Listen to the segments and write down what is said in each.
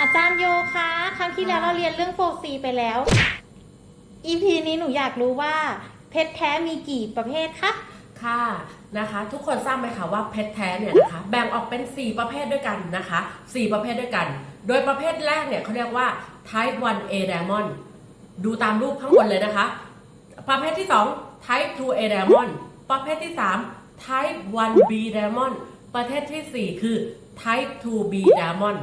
อาจารย์โยคะครั้งที่แล้วเราเรียนเรื่องโฟซีไปแล้ว EP นี้หนูอยากรู้ว่า เพชรแท้มีกี่ประเภทคะค่ะนะคะ ทุกคนทราบไหมคะว่าเพชรแท้เนี่ยนะคะแบ่งออกเป็น 4 ประเภทด้วยกันนะคะ 4 ประเภทด้วยกัน โดยประเภทแรกเนี่ยเขาเรียกว่า type 1A diamond ดูตามรูปข้างบนเลยนะคะ ประเภทที่ 2 type 2A diamond ประเภทที่ 3 type 1B diamond ประเภททีสี่4 คือ type 2B diamond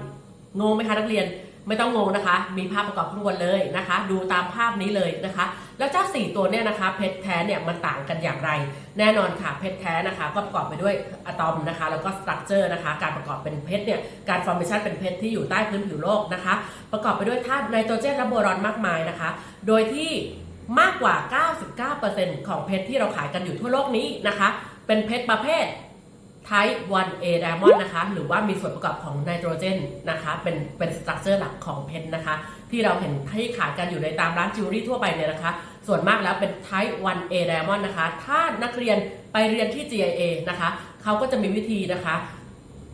งงไหมคะนักเรียนไม่ต้องงงนะคะ มีภาพประกอบข้างบนเลยนะคะ ดูตามภาพนี้เลยนะคะ แล้วเจ้าสี่ตัวเนี่ยนะคะเพชรแท้เนี่ยมันต่างกันอย่างไร แน่นอนค่ะเพชรแท้นะคะ ก็ประกอบไปด้วยอะตอมนะคะ แล้วก็สตรัคเจอร์นะคะ การประกอบเป็นเพชรเนี่ยการฟอร์เมชันเป็นเพชรที่อยู่ใต้พื้นผิวโลกนะคะ ประกอบไปด้วยธาตุไนโตรเจนและโบรอนมากมายนะคะ โดยที่มากกว่า 99%ของเพชรที่เราขายกันอยู่ทั่วโลกนี้นะคะ เป็นเพชรประเภท Type 1A Diamond นะคะ หรือว่ามีส่วนประกอบของไนโตรเจนนะคะ เป็นเป็นสตรัคเจอร์หลักของเพชรนะคะ ที่เราเห็นที่ขายกันอยู่ในตามร้านจิวเวลรี่ทั่วไปเนี่ยนะคะ ส่วนมากแล้วเป็น Type 1A Diamond นะคะ ถ้านักเรียนไปเรียนที่ GIA นะคะ เขาก็จะมีวิธีนะคะ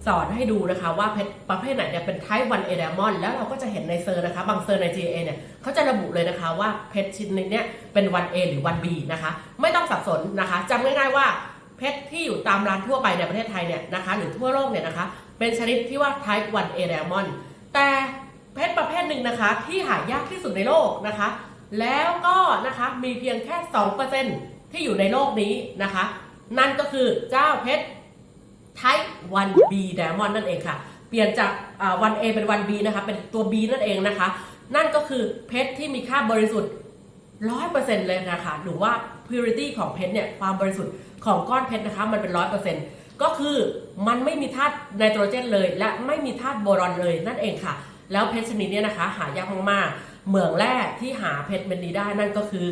สอนให้ดูนะคะว่าเพชรประเภทไหนเนี่ยเป็น Type 1A Diamond แล้วเราก็จะเห็นในเซอร์นะคะ บางเซอร์ใน GA เนี่ยเขาจะระบุเลยนะคะว่าเพชรชิ้นนี้เนี่ยเป็น 1A หรือ 1B นะคะ ไม่ต้องสับสนนะคะจำง่ายๆว่า เพชรที่อยู่ตามร้านทั่วไปในประเทศไทยเนี่ยนะคะหรือทั่วโลกเนี่ยนะคะ เป็นชนิดที่ว่า Type 1A Diamond แต่เพชรประเภทหนึ่งนะคะที่หายากที่สุดในโลกนะคะ แล้วก็นะคะมีเพียงแค่ 2%ที่อยู่ในโลกนี้นะคะ นั่นก็คือเจ้าเพชร Type 1B Diamond นั่นเองค่ะ เปลี่ยนจากอ่า 1A เป็น 1B นะคะเป็นตัว B นั่นเองนะคะ นั่นก็คือเพชรที่มีค่าบริสุทธิ์ 100%เปอร์เซ็นต์เลยนะคะหรือว่า purity ของเพชรเนี่ยความบริสุทธิ์ของก้อนเพชรนะคะมันเป็น100%ก็คือมันไม่มีธาตุไนโตรเจนเลย และไม่มีธาตุโบรอนเลยนั่นเองค่ะ แล้วเพชรชนิดเนี้นะคะ หายากมากๆเหมืองแร่ที่หาเพชรเม็ดนี้ได้นั่นก็คือ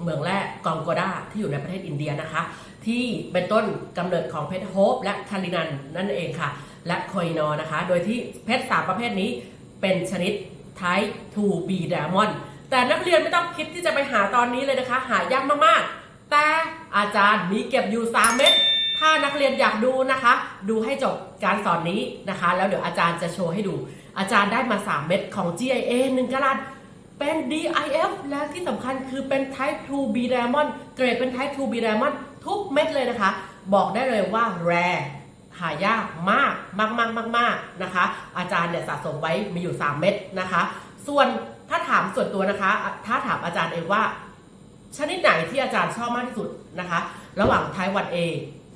เหมืองแร่กองโกดาที่อยู่ในประเทศอินเดียนะคะ ที่เป็นต้นกำเนิดของเพชรโฮปและคารินันนั่นเองค่ะ และคอินอนะคะ โดยที่เพชรสามประเภทนี้เป็นชนิด Type 2B Diamond แต่นักเรียนไม่ต้องคิดที่จะไปหาตอนนี้เลยนะคะ หายากมากๆ แต่อาจารย์มีเก็บอยู่ 3 เม็ดถ้านักเรียนอยากดูนะคะ ดูให้จบการสอนนี้นะคะ แล้วเดี๋ยวอาจารย์จะโชว์ให้ดู อาจารย์ได้มา 3 เม็ดของ GIA 1กะรัตเป็น DIF และที่สำคัญคือเป็น Type 2B Diamond เกรดเป็น Type 2B Diamond ทุกเม็ดเลยนะคะ บอกได้เลยว่า rare หายากมากมากมากมากมากนะคะ อาจารย์เนี่ยสะสมไว้มีอยู่ 3 เม็ดนะคะ ส่วน ถ้าถามส่วนตัวนะคะ ถ้าถามอาจารย์เองว่า ชนิดไหนที่อาจารย์ชอบมากที่สุดนะคะ ระหว่าง Type 1A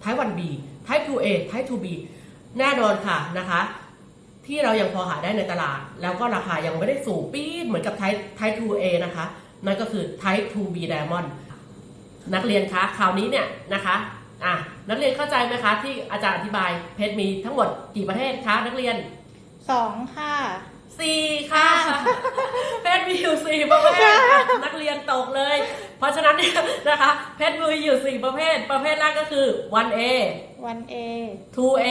Type 1B Type 2A Type 2B แน่นอนค่ะนะคะ ที่เรายังพอหาได้ในตลาด แล้วก็ราคายังไม่ได้สูงปี๊ดเหมือนกับ Type Type 2A นะคะ นั่นก็คือ Type 2B Diamond นักเรียนคะคราวนี้เนี่ยนะคะอะนักเรียนเข้าใจไหมคะ ที่อาจารย์อธิบายเพชรมีทั้งหมดกี่ประเทศคะนักเรียนสองค่ะสี่ค่ะ เพชรมีอยู่สี่ประเภทค่ะนักเรียนตกเลย เพราะฉะนั้นเนี่ยนะคะเพชรมีอยู่สี่ประเภท ประเภทแรกก็คือ 1A 1A 2A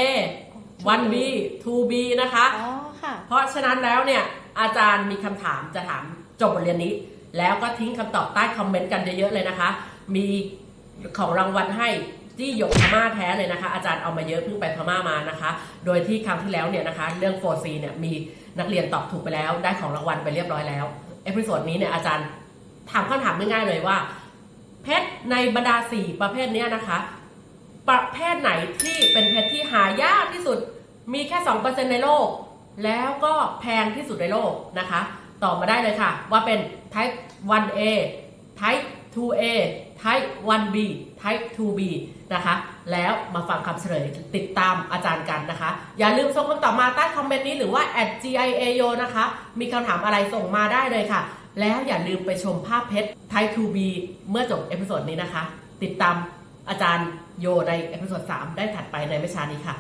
1B 2B นะคะ อ๋อค่ะ เพราะฉะนั้นแล้วเนี่ยอาจารย์มีคำถามจะถามจบบทเรียนนี้ แล้วก็ทิ้งคำตอบใต้คอมเมนต์กันเยอะๆเลยนะคะ มีของรางวัลให้ ที่หยกพม่าแท้เลยนะคะ อาจารย์เอามาเยอะเพิ่งไปพม่ามานะคะ โดยที่ครั้งที่แล้วเนี่ยนะคะ เรื่องโฟซีเนี่ยมีนักเรียนตอบถูกไปแล้ว ได้ของรางวัลไปเรียบร้อยแล้วเอพิโซดนี้เนี่ยอาจารย์ถามคำถามง่ายๆเลยว่า เพชรในบรรดาสี่ประเภทนี้นะคะ ประเภทไหนที่เป็นเพชรที่หายากที่สุดมีแค่2%ในโลก แล้วก็แพงที่สุดในโลกนะคะตอบมาได้เลยค่ะ ว่าเป็น type 1A type 2A type 1B type 2B นะคะ แล้วมาฟังคำเฉลยติดตามอาจารย์กันนะคะ อย่าลืมส่งคำตอบมาใต้คอมเมนต์นี้หรือว่า at giao นะคะ มีคำถามอะไรส่งมาได้เลยค่ะ แล้วอย่าลืมไปชมภาพเพชร type 2B เมื่อจบเอพิโซดนี้นะคะ ติดตามอาจารย์โยในเอพิโซด3ได้ถัดไปในไม่ช้านี้ค่ะ